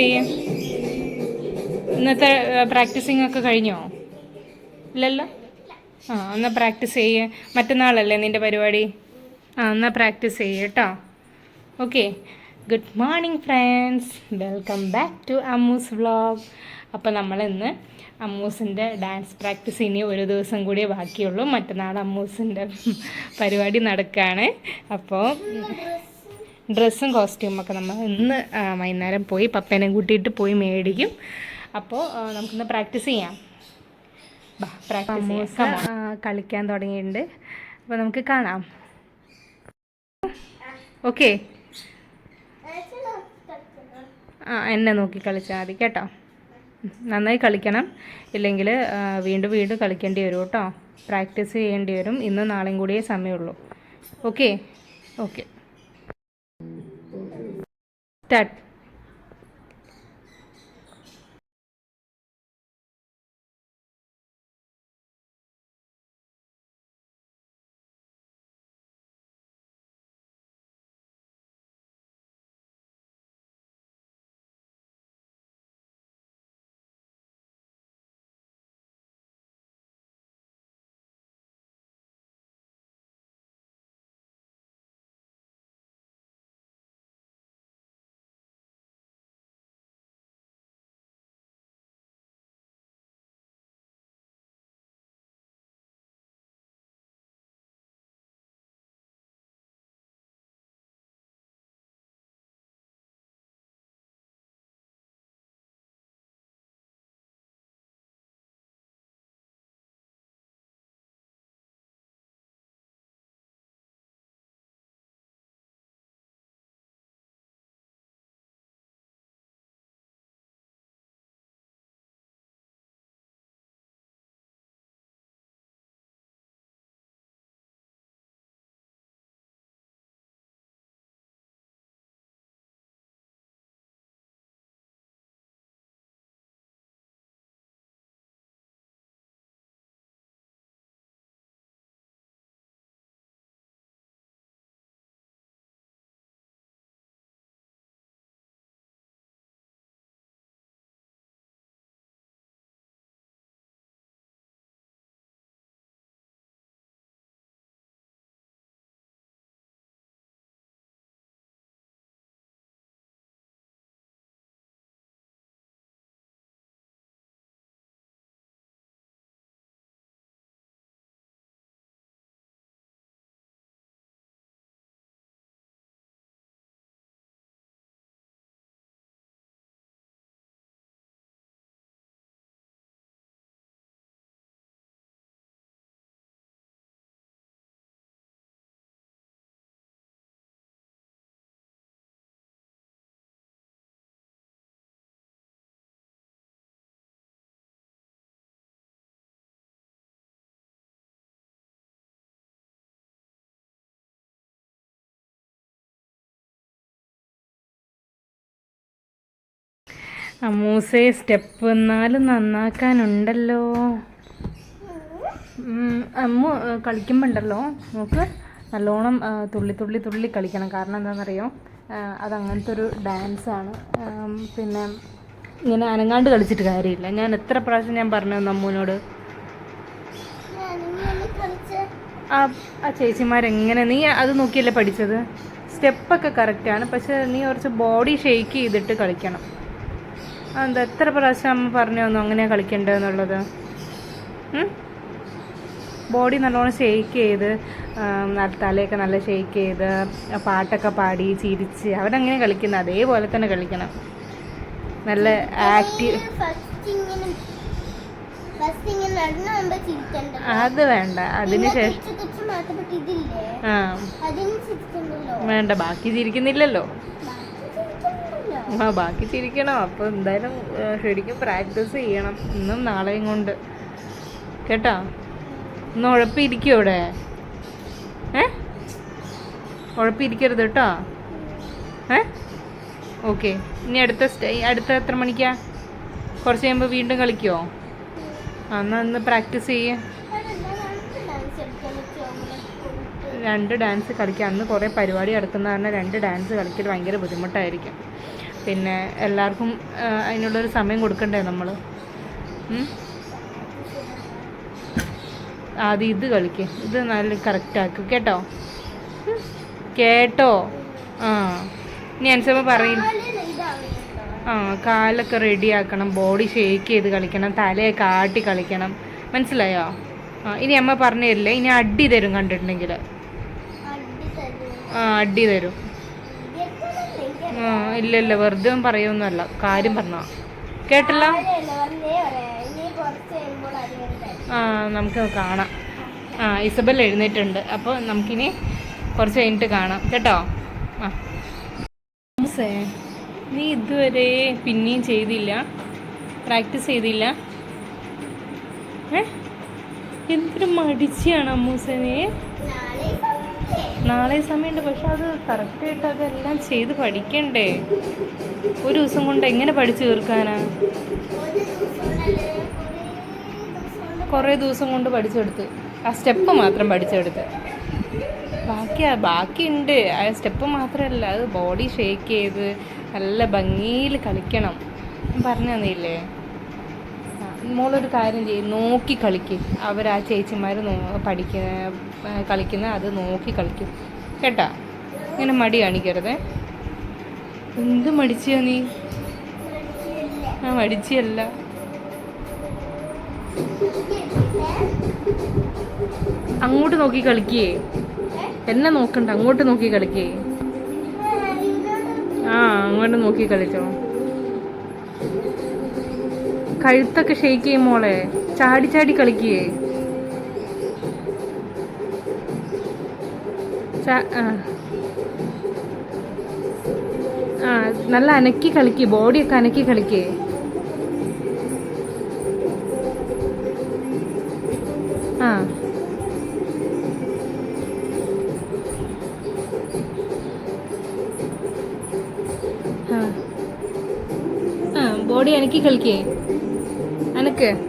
ചെയ്യേ ഇന്നത്തെ പ്രാക്ടീസിങ് ഒക്കെ കഴിഞ്ഞോ? ഇല്ലല്ലോ? ആ എന്നാൽ പ്രാക്ടീസ് ചെയ്യേ. മറ്റന്നാളല്ലേ നിന്റെ പരിപാടി? ആ എന്നാൽ പ്രാക്ടീസ് ചെയ്യേ കേട്ടോ. Okay good morning friends welcome back to Ammu's vlog അപ്പോൾ നമ്മൾ ഇന്ന് അമ്മൂസിന്റെ ഡാൻസ് പ്രാക്ടീസ് ഇനി ഒരു ദിവസം കൂടിയേ ബാക്കിയുള്ളൂ. മറ്റന്നാൾ അമ്മൂസിന്റെ പരിപാടി നടക്കുകയാണ് അപ്പോൾ ഡ്രസ്സും കോസ്റ്റ്യൂമൊക്കെ നമ്മൾ ഇന്ന് വൈകുന്നേരം പോയി പപ്പേനെ കൂട്ടിയിട്ട് പോയി മേടിക്കും. അപ്പോൾ നമുക്കിന്ന് പ്രാക്ടീസ് ചെയ്യാം. ബാ പ്രാക്ടീസ് കളിക്കാൻ തുടങ്ങിയിട്ടുണ്ട്. അപ്പോൾ നമുക്ക് കാണാം. ഓക്കെ. ആ എന്നെ നോക്കി കളിച്ചാൽ മതി കേട്ടോ. നന്നായി കളിക്കണം. ഇല്ലെങ്കിൽ വീണ്ടും വീണ്ടും കളിക്കേണ്ടി വരും കേട്ടോ. പ്രാക്ടീസ് ചെയ്യേണ്ടി വരും. ഇന്ന് നാളെയും കൂടിയേ സമയമുള്ളൂ. ഓക്കെ. ഓക്കെ. സ്റ്റാർട്ട് അമ്മൂസേ സ്റ്റെപ്പ് എന്നാലും നന്നാക്കാനുണ്ടല്ലോ. അമ്മ കളിക്കുമ്പോണ്ടല്ലോ. നോക്ക് നല്ലോണം തുള്ളി തുള്ളി തുള്ളി കളിക്കണം. കാരണം എന്താണെന്നറിയോ? അതങ്ങനത്തെ ഒരു ഡാൻസാണ്. പിന്നെ ഇങ്ങനെ അനങ്ങാണ്ട് കളിച്ചിട്ട് കാര്യമില്ല. ഞാൻ എത്ര പ്രാവശ്യം ഞാൻ പറഞ്ഞു തന്നു അമ്മൂനോട്? ആ ചേച്ചിമാരെങ്ങനെ? നീ അത് നോക്കിയല്ലേ പഠിച്ചത്? സ്റ്റെപ്പൊക്കെ കറക്റ്റാണ്. പക്ഷെ നീ കുറച്ച് ബോഡി ഷെയ്ക്ക് ചെയ്തിട്ട് കളിക്കണം. എന്താ എത്ര പ്രാവശ്യം അമ്മ പറഞ്ഞു തന്നു അങ്ങനെയാണ് കളിക്കേണ്ടതെന്നുള്ളത് ബോഡി നല്ലോണം ഷെയ്ക്ക് ചെയ്ത് തലയൊക്കെ നല്ല ഷെയ്ക്ക് ചെയ്ത് പാട്ടൊക്കെ പാടി ചിരിച്ച് അവരങ്ങനെ കളിക്കുന്നത് അതേപോലെ തന്നെ കളിക്കണം. നല്ല ആക്റ്റീവ് അത് വേണ്ട. അതിന് ശേഷം ആ. വേണ്ട ബാക്കി ചിരിക്കുന്നില്ലല്ലോ. ആ ബാക്കി ചിരിക്കണം. അപ്പോൾ എന്തായാലും ശരിക്കും പ്രാക്ടീസ് ചെയ്യണം. ഇന്നും നാളെയും കൊണ്ട്. കേട്ടോ? ഇന്ന് ഉഴപ്പിരിക്കും ഇവിടെ? ഏ? ഉഴപ്പിരിക്കരുത് കേട്ടോ? ഏ? ഓക്കെ. ഇനി അടുത്ത സ്റ്റേ അടുത്ത എത്ര മണിക്കാ? കുറച്ച് കഴിയുമ്പോൾ വീണ്ടും കളിക്കുമോ ആ എന്നാൽ ഇന്ന് പ്രാക്ടീസ് ചെയ്യേ. രണ്ട് ഡാൻസ് കളിക്കുക അന്ന് കുറേ പരിപാടി നടക്കുന്ന കാരണം രണ്ട് ഡാൻസ് കളിക്കൽ ഭയങ്കര ബുദ്ധിമുട്ടായിരിക്കും. പിന്നെ എല്ലാവർക്കും അതിനുള്ളൊരു സമയം കൊടുക്കണ്ടേ നമ്മൾ ആദ്യം ഇത് കളിക്ക്. ഇത് നല്ല കറക്റ്റ് ആക്ക്. കേട്ടോ? കേട്ടോ? ആ. ഇനി അനുസരിച്ച് പറയും. ആ കാലൊക്കെ റെഡി ആക്കണം. ബോഡി ഷേക്ക് ചെയ്ത് കളിക്കണം. തലയൊക്കെ ആട്ടി കളിക്കണം. മനസ്സിലായോ? ആ ഇനി അമ്മ പറഞ്ഞു തരില്ലേ? ഇനി അടി തരും കണ്ടിട്ടുണ്ടെങ്കിൽ ആ അടി തരും. ഇല്ല ഇല്ല വെറുതെ ഒന്നും പറയൊന്നുമല്ല. കാര്യം പറഞ്ഞ. കേട്ടില്ല? ആ നമുക്ക് കാണാം. ആ ഇസബൽ എഴുന്നേറ്റുണ്ട് അപ്പോൾ നമുക്കിനി കുറച്ച് കഴിഞ്ഞിട്ട് കാണാം. കേട്ടോ? ആ. നീ ഇതുവരെ പിന്നെയും ചെയ്തില്ല? പ്രാക്ടീസ് ചെയ്തില്ല? ഏ? എന്തൊരു മടിച്ചാണ് അമ്മൂസേ നീ നാളെ സമയമുണ്ട്. പക്ഷെ അത് കറക്റ്റായിട്ട് അതെല്ലാം ചെയ്ത് പഠിക്കണ്ടേ? ഒരു ദിവസം കൊണ്ട് എങ്ങനെ പഠിച്ചു തീർക്കാനാ? കുറേ ദിവസം കൊണ്ട് പഠിച്ചെടുത്ത്. ആ സ്റ്റെപ്പ് മാത്രം പഠിച്ചെടുത്ത്. ബാക്കി ബാക്കിയുണ്ട്. ആ സ്റ്റെപ്പ് മാത്രമല്ല. അത് ബോഡി ഷേക്ക് ചെയ്ത് നല്ല ഭംഗിയിൽ കളിക്കണം. ഞാൻ പറഞ്ഞു തന്നില്ലേ? ആ, മോളൊരു കാര്യം ചെയ്യും നോക്കി കളിക്കും. അവർ ആ ചേച്ചിമാർ പഠിക്കുന്ന കളിക്കുന്ന അത് നോക്കി കളിക്കും. കേട്ടാ? ഇങ്ങനെ മടി കാണിക്കരുത്. എന്ത് മടിച്ചാ നീ? ആ മടിച്ചല്ല. അങ്ങോട്ട് നോക്കി കളിക്കേ. എന്നെ നോക്കണ്ട അങ്ങോട്ട് നോക്കി കളിക്കേ. ആ അങ്ങോട്ട് നോക്കി കളിച്ചോ. കഴുത്തൊക്കെ ഷെയ്ക്ക് ചെയ്യും മോളെ. ചാടി ചാടി കളിക്കേ. ആ. നല്ല അനക്കി കളിക്ക് ബോഡിയൊക്കെ അനക്കി കളിക്കേ. ആ ബോഡി അനക്കി കളിക്കേ. അനക്ക്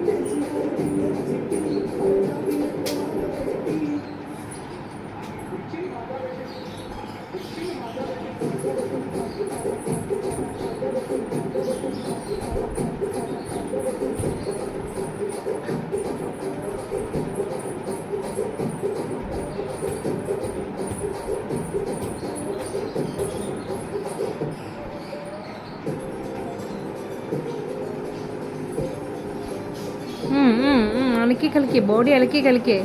അലക്കി കളിക്കേ ബോഡി ഇളക്കി കളിക്കേ.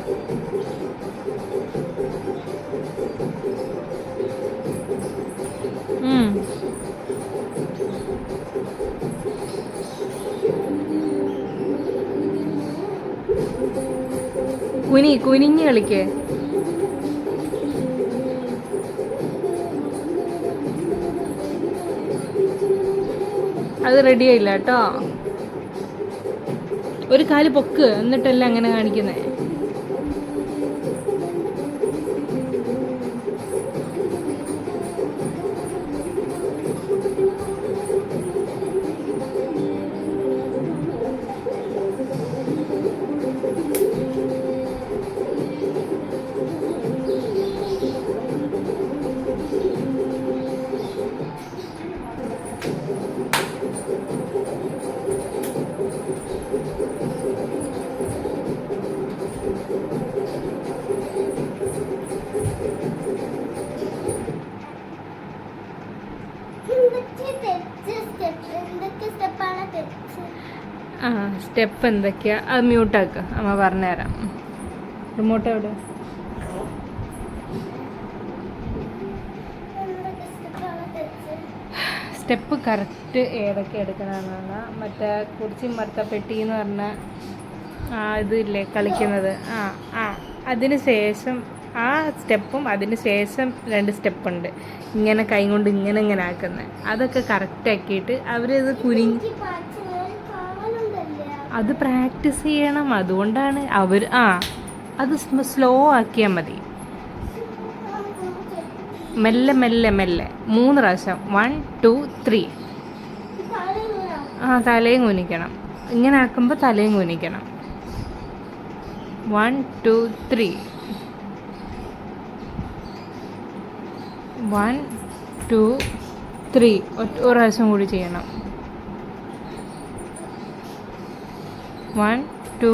കുനി കുനിഞ്ഞ് കളിക്കേ. അത് റെഡിയായില്ല കേട്ടോ. ഒരു കാൽ പൊക്ക് എന്നിട്ടല്ല അങ്ങനെ കാണിക്കുന്നേ? സ്റ്റെപ്പ് എന്തൊക്കെയാ? അത് മ്യൂട്ടാക്കുക അമ്മ പറഞ്ഞുതരാം. റിമോട്ട് എവിടെ? സ്റ്റെപ്പ് കറക്റ്റ് ഏതൊക്കെ എടുക്കണമെന്നാണ്. മറ്റേ കുറിച്ചി മറുത്ത പെട്ടി എന്ന് പറഞ്ഞ ആ ഇതില്ലേ കളിക്കുന്നത്. ആ ആ. അതിന് ശേഷം ആ സ്റ്റെപ്പും അതിന് ശേഷം രണ്ട് സ്റ്റെപ്പുണ്ട്. ഇങ്ങനെ കൈ കൊണ്ട് ഇങ്ങനെ ഇങ്ങനെ ആക്കുന്നത് അതൊക്കെ കറക്റ്റ് ആക്കിയിട്ട് അവരത് കുനിഞ്ഞ് അത് പ്രാക്ടീസ് ചെയ്യണം. അതുകൊണ്ടാണ് അവർ ആ അത് സ്ലോ ആക്കിയാൽ മതി. മെല്ലെ മെല്ലെ മെല്ലെ. മൂന്ന് പ്രാവശ്യം. വൺ ടു ത്രീ ആ തലയും കുനിക്കണം. ഇങ്ങനെ ആക്കുമ്പോൾ തലയും കുനിക്കണം. One two three one two three ഒരു പ്രാവശ്യം കൂടി ചെയ്യണം. വൺ ടു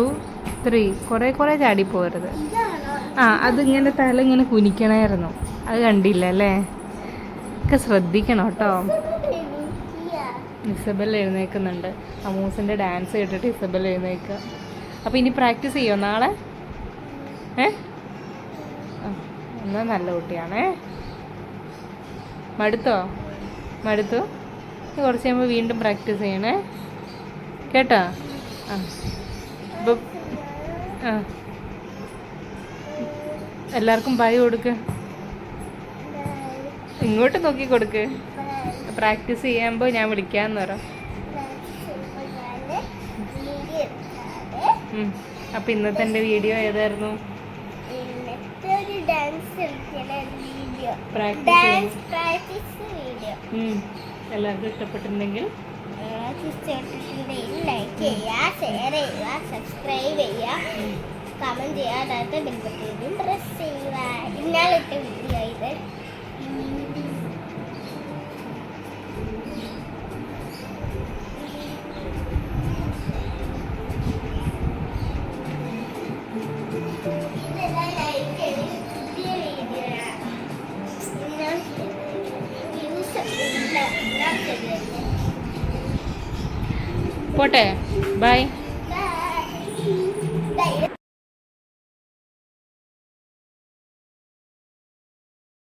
ത്രീ കുറേ കുറേ ചാടി പോകരുത്. ആ അതിങ്ങനെ തല ഇങ്ങനെ കുനിക്കണമായിരുന്നു അത് കണ്ടില്ല അല്ലേ? ഒക്കെ ശ്രദ്ധിക്കണം കേട്ടോ. ഇസബൽ എഴുന്നേൽക്കുന്നുണ്ട് അമൂസിന്റെ ഡാൻസ് കേട്ടിട്ട് ഇസബൽ എഴുന്നേൽക്കുക അപ്പോൾ ഇനി പ്രാക്ടീസ് ചെയ്യോ നാളെ? ഏ? എന്നാൽ എന്നാ നല്ല കുട്ടിയാണേ. മടുത്തോ? മടുത്തു? കുറച്ച് കഴിയുമ്പോൾ വീണ്ടും പ്രാക്ടീസ് ചെയ്യണേ. കേട്ടോ? ആ. എല്ലാവർക്കും ബൈ കൊടുക്ക്. ഇങ്ങോട്ട് നോക്കി കൊടുക്ക്. പ്രാക്ടീസ് ചെയ്യുമ്പോൾ ഞാൻ വിളിക്കാമെന്ന് പറ. അപ്പോൾ ഇന്നത്തെ എന്റെ വീഡിയോ ഏതായിരുന്നു? പ്രാക്ടീസ് വീഡിയോ എല്ലാവർക്കും ഇഷ്ടപ്പെട്ടിട്ടുണ്ടെങ്കിൽ ലൈക്ക് ചെയ്യുക ഷെയർ ചെയ്യുക സബ്സ്ക്രൈബ് ചെയ്യുക കമന്റ് ചെയ്യുക അതായത് ബെൽബട്ടനും പ്രസ് ചെയ്യുക. ഇന്നാളിട്ട വീഡിയോ ഇത്. പോട്ടെ ബൈ